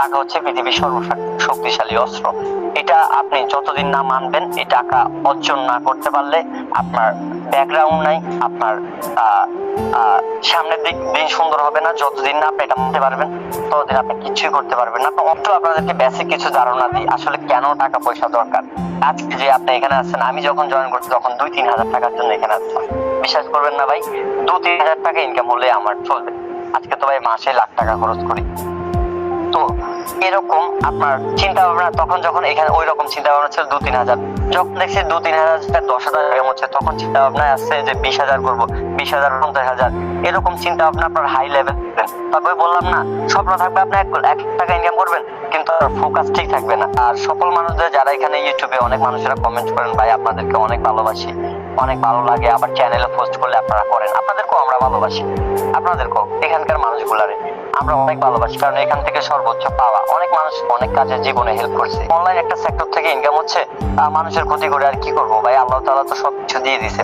টাকা হচ্ছে পৃথিবীর সর্বশক্তিশালী অস্ত্র। এটা আপনি যতদিন না মানবেন, এই টাকা অর্জন না করতে পারলে আপনার ব্যাকগ্রাউন্ড নাই, আপনার সামনের দিক দিন সুন্দর হবে না, যতদিন না আপনি এটা মানতে পারবেন, ততদিন আপনি কিছুই করতে পারবেন না। তো আপনাদেরকে বেসিক কিছু ধারণা দিই, আসলে কেন টাকা পয়সা দরকার? আজকে যে আপনি এখানে আছেন, আমি যখন জয়েন করছি, তখন দুই তিন হাজার টাকার জন্য এখানে আসছি বিশ্বাস করবেন না ভাই, দু তিন হাজার টাকা ইনকাম হলে আমার চলবে। আজকে তো ভাই মাসে লাখ টাকা খরচ করি। তো এরকম আপনার চিন্তা ভাবনা তখন যখন এখানে ওই রকম চিন্তা ভাবনা ছিল দু তিন হাজার। যখন দেখছি দু তিন হাজার দশ হাজার এরকম হচ্ছে, তখন চিন্তা ভাবনায় আসছে যে বিশ হাজার করব, বিশ হাজার, পঞ্চাশ হাজার, এরকম চিন্তা ভাবনা আপনার হাই লেভেল তবে বললাম না, স্বপ্ন থাকবে আপনি এক এক টাকা ইনকাম করবেন, কিন্তু ফোকাস ঠিক থাকবে না। আর সকল মানুষদের যারা এখানে ইউটিউবে অনেক মানুষেরা কমেন্ট করেন, ভাই, আপনাদেরকে অনেক ভালোবাসি, অনেক ভালো লাগে, আবার চ্যানেলে পোস্ট করলে আপনারা করেন। আপনাদেরকেও আমরা ভালোবাসি, আপনাদেরকেও, এখানকার মানুষগুলারে। আমরা অনেক ভালোবাসি, কারণ এখান থেকে সর্বোচ্চ পাওয়া। অনেক মানুষ অনেক কাজে জীবনে হেল্প করছে। অনলাইন একটা সেক্টর থেকে ইনকাম হচ্ছে মানুষের ক্ষতি করে আর কি করব ভাই? আল্লাহ তালা তো সবকিছু দিয়ে দিছে।